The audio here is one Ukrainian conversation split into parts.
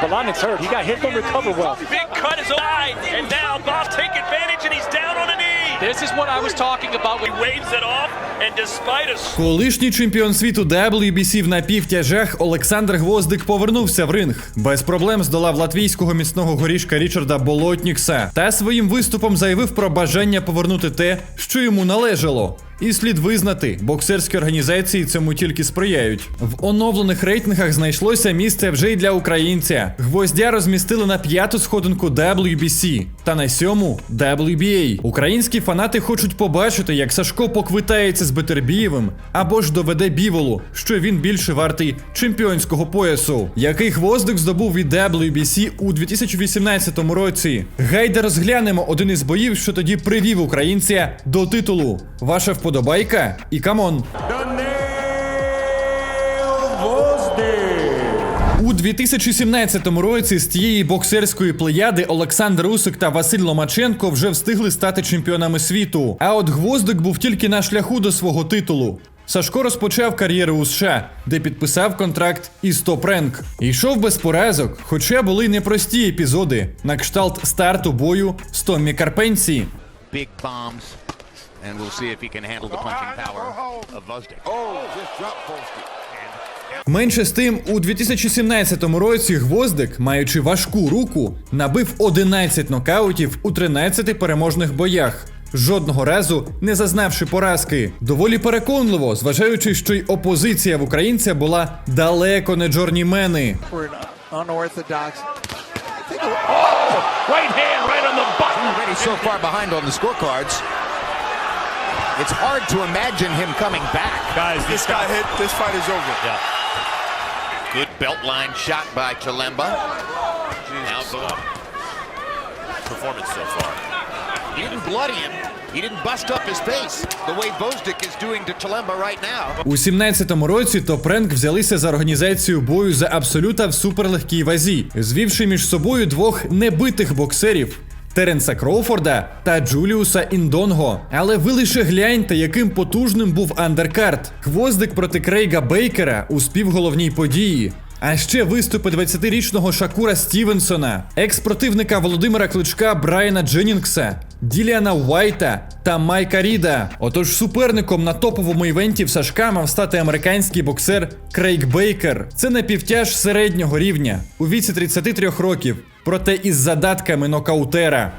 Balanik's hurt. He got hit, don't recover well. Big cut is eye, and now Bob take advantage, and he's down on a knee. This is what I was talking about. He waves it off, and despite a Колишній чемпіон світу WBC в напівтяжах Олександр Гвоздик повернувся в ринг. Без проблем здолав латвійського міцного горішка Річарда Болотнікса та своїм виступом заявив про бажання повернути те, що йому належало. І слід визнати, боксерські організації цьому тільки сприяють. В оновлених рейтингах знайшлося місце вже й для українця. Гвоздя розмістили на п'яту сходинку WBC та на сьому WBA. Українські фанати хочуть побачити, як Сашко поквитається з Бетербієвим або ж доведе біволу, що він більше вартий чемпіонського поясу, який гвоздик здобув від WBC у 2018 році. Гайда розглянемо один із боїв, що тоді привів українця до титулу. Ваша вподобайка і камон. У 2017 році з тієї боксерської плеяди Олександр Усик та Василь Ломаченко вже встигли стати чемпіонами світу. А от Гвоздик був тільки на шляху до свого титулу. Сашко розпочав кар'єру у США, де підписав контракт із Топ Ренк. Йшов без поразок, хоча були непрості епізоди на кшталт старту бою з Томмі Карпенсі. big bombs, and we'll see if he can handle the punching power of Vosdik. Менше з тим, у 2017 році Гвоздик, маючи важку руку, набив 11 нокаутів у 13 переможних боях. Жодного разу не зазнавши поразки. Доволі переконливо, зважаючи, що й опозиція в українця була далеко не джорнімени. right hand right on the button. Already so far behind on the scorecards. It's hard to imagine him coming back. Guys, This this guy hit. This fight is over. Yeah. Good belt line shot by Chalemba. Now performance so far. He didn't bloody him. He didn't bust up his face the way Vosdik is doing to Chalemba right now. У 17-му році Топренк взялися за організацію бою за абсолюта в суперлегкій вазі, звівши між собою двох небитих боксерів. Теренса Кроуфорда та Джуліуса Індонго. Але ви лише гляньте, яким потужним був андеркарт. Гвоздик проти Крейга Бейкера у співголовній події. А ще виступи 20-річного Шакура Стівенсона, екс-противника Володимира Кличка Брайана Дженнінгса, Діліана Уайта та Майка Ріда. Отож, суперником на топовому івенті в Сашка мав стати американський боксер Крейг Бейкер. Це напівтяж середнього рівня у віці 33 років, проте із задатками нокаутера.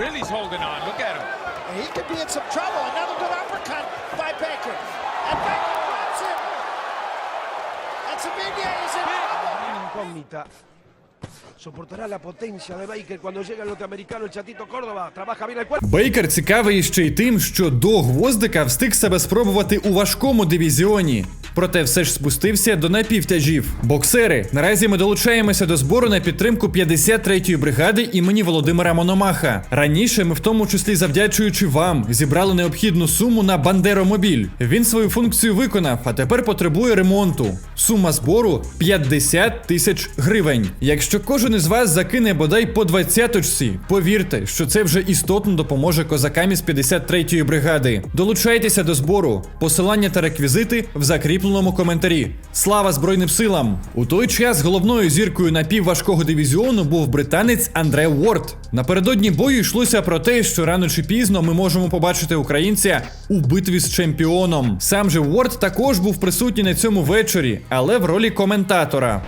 Soportará la potencia de Baker cuando llega el norteamericano, el chatito Córdoba. Trabaja bien el cuerpo. Бейкер цікавий ще й тим, що до гвоздика встиг себе спробувати у важкому дивізіоні. Проте все ж спустився до напівтяжів. Боксери, наразі ми долучаємося до збору на підтримку 53-ї бригади імені Володимира Мономаха. Раніше ми, в тому числі завдячуючи вам, зібрали необхідну суму на Бандеромобіль. Він свою функцію виконав, а тепер потребує ремонту. Сума збору 50 тисяч гривень. Якщо кожен із вас закине бодай по двадцяточці, повірте, що це вже істотно допоможе козакам із 53-ї бригади. Долучайтеся до збору. Посилання та реквізити в закріпленому коментарі. Слава Збройним силам! У той час головною зіркою напівважкого дивізіону був британець Андре Уорд. Напередодні бою йшлося про те, що рано чи пізно ми можемо побачити українця у битві з чемпіоном. Сам же Уорд також був присутній на цьому вечорі, але в ролі коментатора.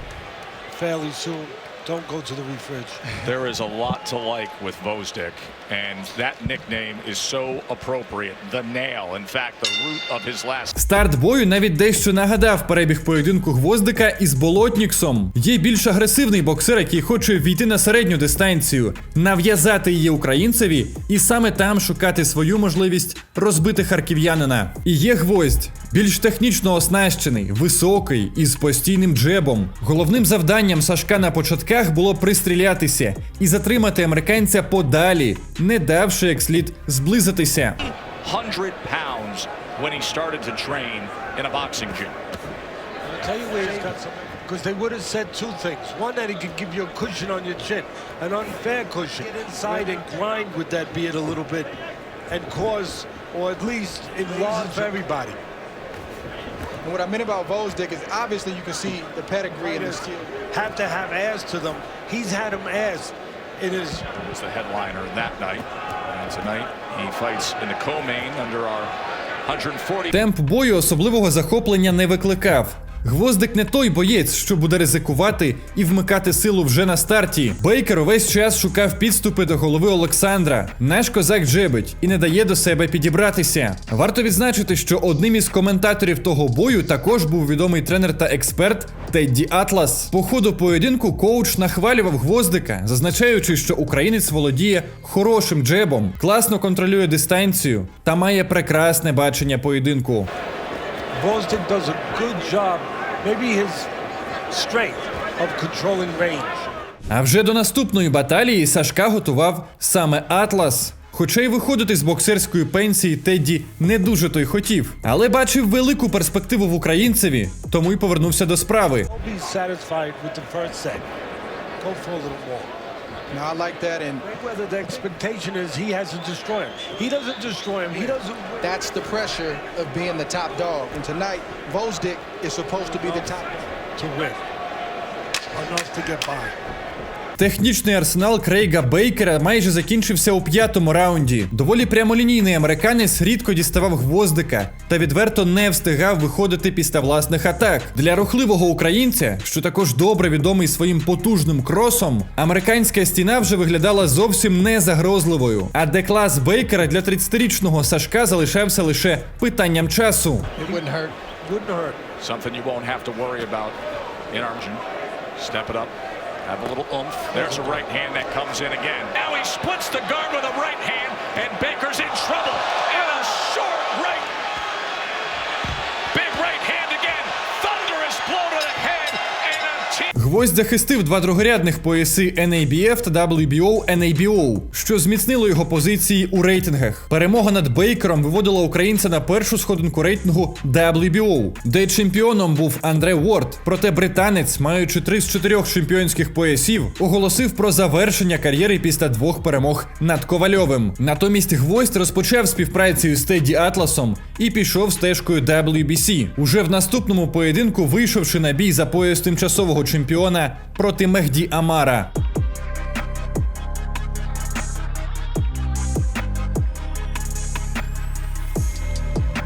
Fairly soon. Don't go to the refridge. There is a lot to like with Vosdik, and that nickname is so appropriate. The nail, in fact, the root of his last Старт бою навіть дещо нагадав перебіг поєдинку гвоздика із Болотніксом. Є більш агресивний боксер, який хоче війти на середню дистанцію, нав'язати її українцеві і саме там шукати свою можливість розбити харків'янина. І є гвоздь. Більш технічно оснащений, високий і з постійним джебом. Головним завданням Сашка на початках було пристрілятися і затримати американця подалі, не давши як слід зблизитися. 100 pounds when he started to train in a boxing gym. I'll tell you where he's got some. Because they would have said two things. One, that he could give you a cushion on your chin, an unfair cushion. Get inside and grind with that beard a little bit and cause, or at least enlarge everybody. And what I meant about Vosdick is obviously you can see the pedigree and the skill. Have to have ass to them. He's had them ass in his was the headliner that night. And tonight he fights in the co-main under our 140. Темп бою особливого захоплення не викликав. Гвоздик не той боєць, що буде ризикувати і вмикати силу вже на старті. Бейкер увесь час шукав підступи до голови Олександра. Наш козак джебить і не дає до себе підібратися. Варто відзначити, що одним із коментаторів того бою також був відомий тренер та експерт Тедді Атлас. По ходу поєдинку коуч нахвалював гвоздика, зазначаючи, що українець володіє хорошим джебом, класно контролює дистанцію та має прекрасне бачення поєдинку. Bostic does a good job, maybe his strength of controlling range. А вже до наступної баталії Сашка готував саме Атлас. Хоча й виходити з боксерської пенсії Тедді не дуже той хотів, але бачив велику перспективу в українцеві, тому й повернувся до справи. No, I like that, and Whether the expectation is he has to destroy him. He doesn't destroy him. He doesn't win. that's the pressure of being the top dog. And tonight, Vosdick is supposed to be the top dog. to win. Enough to get by. Технічний арсенал Крейга Бейкера майже закінчився у п'ятому раунді. Доволі прямолінійний американець рідко діставав гвоздика та відверто не встигав виходити після власних атак. Для рухливого українця, що також добре відомий своїм потужним кросом, американська стіна вже виглядала зовсім не загрозливою. А деклас Бейкера для 30-річного Сашка залишався лише питанням часу. It hurt. Wouldn't hurt. Something you won't have to worry about in. Step it up. Have a little oomph. There's a right hand that comes in again. Now he splits the guard with a right hand, and Baker's in trouble. Гвоздь захистив два другорядних пояси NABF та WBO NABO, що зміцнило його позиції у рейтингах. Перемога над Бейкером виводила українця на першу сходинку рейтингу WBO, де чемпіоном був Андре Уорд. Проте британець, маючи три з чотирьох чемпіонських поясів, оголосив про завершення кар'єри після двох перемог над Ковальовим. Натомість гвоздь розпочав співпрацю з Теді Атласом і пішов стежкою WBC. Уже в наступному поєдинку, вийшовши на бій за пояс тимчасового чемпіона проти Мехді Амара.